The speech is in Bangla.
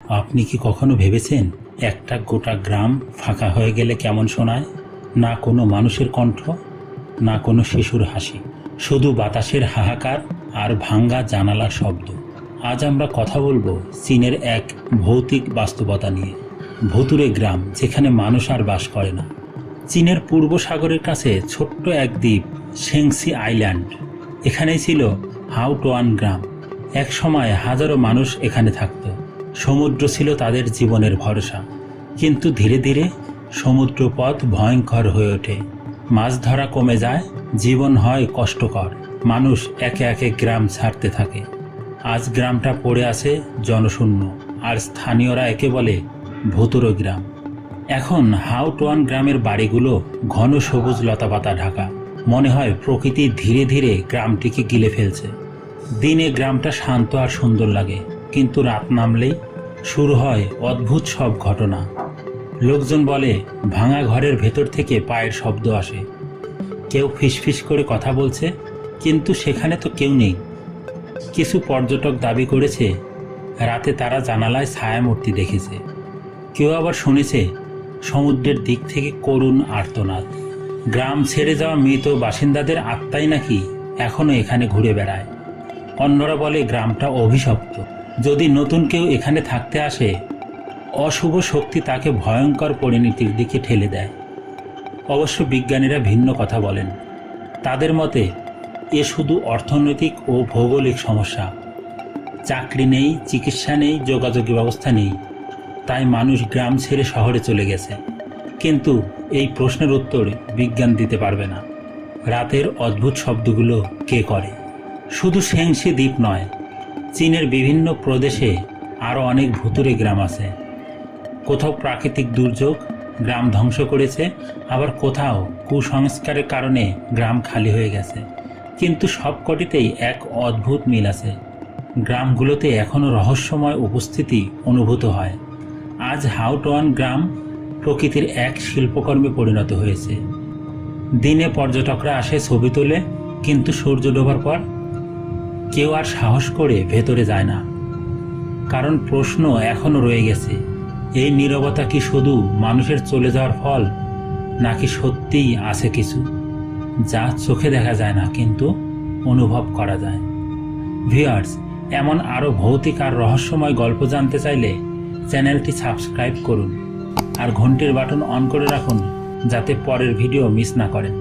আপনি কি কখনো ভেবেছেন একটা গোটা গ্রাম ফাঁকা হয়ে গেলে কেমন শোনায়? না কোনো মানুষের কণ্ঠ, না কোনো শিশুর হাসি, শুধু বাতাসের হাহাকার আর ভাঙ্গা জানালার শব্দ। আজ আমরা কথা বলব চীনের এক ভৌতিক বাস্তবতা নিয়ে। ভুতুরে গ্রাম, যেখানে মানুষ আর বাস করে না। চীনের পূর্ব সাগরের কাছে ছোট্ট এক দ্বীপ, শেংসি আইল্যান্ড। এখানেই ছিল হাউটোয়ান গ্রাম। এক সময় হাজারো মানুষ এখানে থাকত। সমুদ্র ছিল তাদের জীবনের ভরসা। কিন্তু ধীরে ধীরে সমুদ্র পথ ভয়ঙ্কর হয়ে ওঠে। মাছ ধরা কমে যায়, জীবন হয় কষ্টকর। মানুষ একে একে গ্রাম ছাড়তে থাকে। আজ গ্রামটা পড়ে আছে জনশূন্য, আর স্থানীয়রা একে বলে ভুতুরো গ্রাম। এখন হাউটোয়ান গ্রামের বাড়িগুলো ঘন সবুজ লতাপাতা ঢাকা। মনে হয় প্রকৃতি ধীরে ধীরে গ্রামটিকে গিলে ফেলছে। দিনে গ্রামটা শান্ত আর সুন্দর লাগে। কিন্তু রাত নামলেই শুরু হয় অদ্ভুত সব ঘটনা। লোকজন বলে, ভাঙা ঘরের ভেতর থেকে পায়ের শব্দ আসে। কেউ ফিসফিস করে কথা বলছে, কিন্তু সেখানে তো কেউ নেই। কিছু পর্যটক দাবি করেছে, রাতে তারা জানালায় ছায়ামূর্তি দেখেছে। কেউ আবার শুনেছে, সমুদ্রের দিক থেকে করুণ আর্তনাদ। গ্রাম ছেড়ে যাওয়া মৃত বাসিন্দাদের আত্মাই নাকি এখনও এখানে ঘুরে বেড়ায়? অন্যরা বলে, গ্রামটা অভিশপ্ত। যদি নতুন কেউ এখানে থাকতে আসে, অশুভ শক্তি তাকে ভয়ঙ্কর পরিণতির দিকে ঠেলে দেয়। অবশ্য বিজ্ঞানীরা ভিন্ন কথা বলেন। তাদের মতে, এ শুধু অর্থনৈতিক ও ভৌগোলিক সমস্যা। চাকরি নেই, চিকিৎসা নেই, যোগাযোগী ব্যবস্থা নেই। তাই মানুষ গ্রাম ছেড়ে শহরে চলে গেছে। কিন্তু এই প্রশ্নের উত্তর বিজ্ঞান দিতে পারবে না। রাতের অদ্ভুত শব্দগুলো কে করে? শুধু সেংসি দ্বীপ নয় চীনের বিভিন্ন প্রদেশে আরও অনেক ভুতুরে গ্রাম আছে। কোথাও প্রাকৃতিক দুর্যোগ, গ্রাম ধ্বংস করেছে, আবার কোথাও কুসংস্কারের কারণে গ্রাম খালি হয়ে গেছে। কিন্তু সবকটিতেই এক অদ্ভুত মিল আছে। গ্রামগুলোতে এখনও রহস্যময় উপস্থিতি অনুভূত হয়। আজ হাউটোয়ান গ্রাম প্রকৃতির এক শিল্পকর্মে পরিণত হয়েছে। দিনে পর্যটকরা আসে ছবি তোলে, কিন্তু সূর্য ডোবার পর কেউ আর সাহস করে ভেতরে যায় না। কারণ প্রশ্ন এখনও রয়ে গেছে, এই নীরবতা কি শুধু মানুষের চলে যাওয়ার ফল, নাকি সত্যিই আছে কিছু, যা চোখে দেখা যায় না, কিন্তু অনুভব করা যায়। ভিউয়ার্স, এমন আরও ভৌতিক আর রহস্যময় গল্প জানতে চাইলে চ্যানেলটি সাবস্ক্রাইব করুন, আর ঘন্টির বাটন অন করে রাখুন, যাতে পরের ভিডিও মিস না করেন।